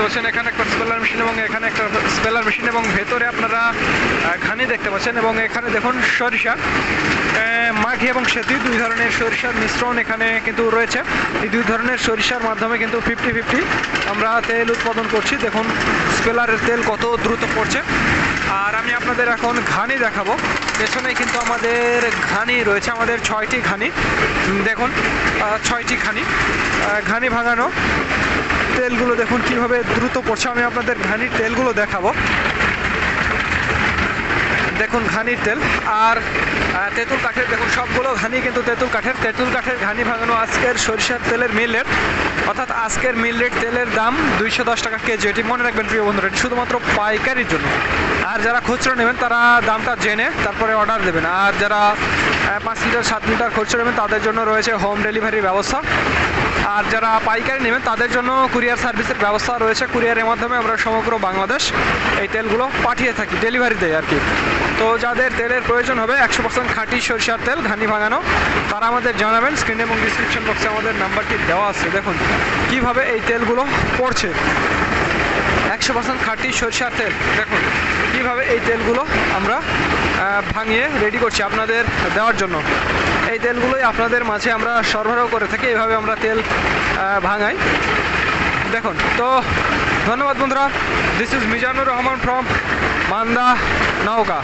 দেখতে পাচ্ছেন এখানে একটা স্পেলার মেশিন এবং এখানে একটা স্পেলার মেশিন এবং ভেতরে আপনারা ঘানি দেখতে পাচ্ছেন এবং এখানে দেখুন সরিষা মাঘি এবং সেতু দুই ধরনের সরিষার মিশ্রণ এখানে কিন্তু রয়েছে। এই দুই ধরনের সরিষার মাধ্যমে কিন্তু ফিফটি ফিফটি আমরা তেল উৎপাদন করছি। দেখুন স্পেলারের তেল কত দ্রুত পড়ছে। আর আমি আপনাদের এখন ঘানি দেখাবো। পেছনে কিন্তু আমাদের ঘানি রয়েছে, আমাদের ছয়টি ঘানি। দেখুন ছয়টি ঘানি। ঘানি ভাঙানো। তেলগুলো দেখুন কীভাবে দ্রুত পড়ছে। আমি আপনাদের ঘানির তেলগুলো দেখাবো। দেখুন ঘানির তেল। আর তেঁতুল কাঠের, দেখুন সবগুলো ঘানি কিন্তু তেঁতুল কাঠের। তেঁতুল কাঠের ঘানি ভাঙানো আজকের সরিষার তেলের মিল রেট। অর্থাৎ আজকের মিল রেট তেলের দাম দুইশো দশ টাকা কেজি। এটি মনে রাখবেন প্রিয় বন্ধুরা, এটি শুধুমাত্র পাইকারির জন্য। আর যারা খুচরো নেবেন, তারা দামটা জেনে তারপরে অর্ডার দেবেন। আর যারা পাঁচ লিটার, সাত লিটার খুচরো নেবেন, তাদের জন্য রয়েছে হোম ডেলিভারির ব্যবস্থা। আর যারা পাইকারি নেবেন, তাদের জন্য কুরিয়ার সার্ভিসের ব্যবস্থা রয়েছে। কুরিয়ারের মাধ্যমে আমরা সমগ্র বাংলাদেশ এই তেলগুলো পাঠিয়ে থাকি, ডেলিভারি দেয় আর কি। তো যাদের তেলের প্রয়োজন হবে, একশো পার্সেন্ট খাঁটি সরিষার তেল, ঘানি ভাঙানো, তারা আমাদের জানাবেন। স্ক্রিন এবং ডিসক্রিপশন বক্সে আমাদের নাম্বারটি দেওয়া আছে। দেখুন, কীভাবে এই তেলগুলো পড়ছে। একশো পার্সেন্ট খাঁটি সরিষার তেল। দেখুন, কীভাবে এই তেলগুলো আমরা ভাঙিয়ে রেডি করছি আপনাদের দেওয়ার জন্য। এই তেলগুলোই আপনাদের মাঝে আমরা সরবরাহ করে থাকি। এভাবে আমরা তেল ভাঙাই। দেখুন, তো ধন্যবাদ বন্ধুরা। This is Mizanur Rahman from Manda Nowka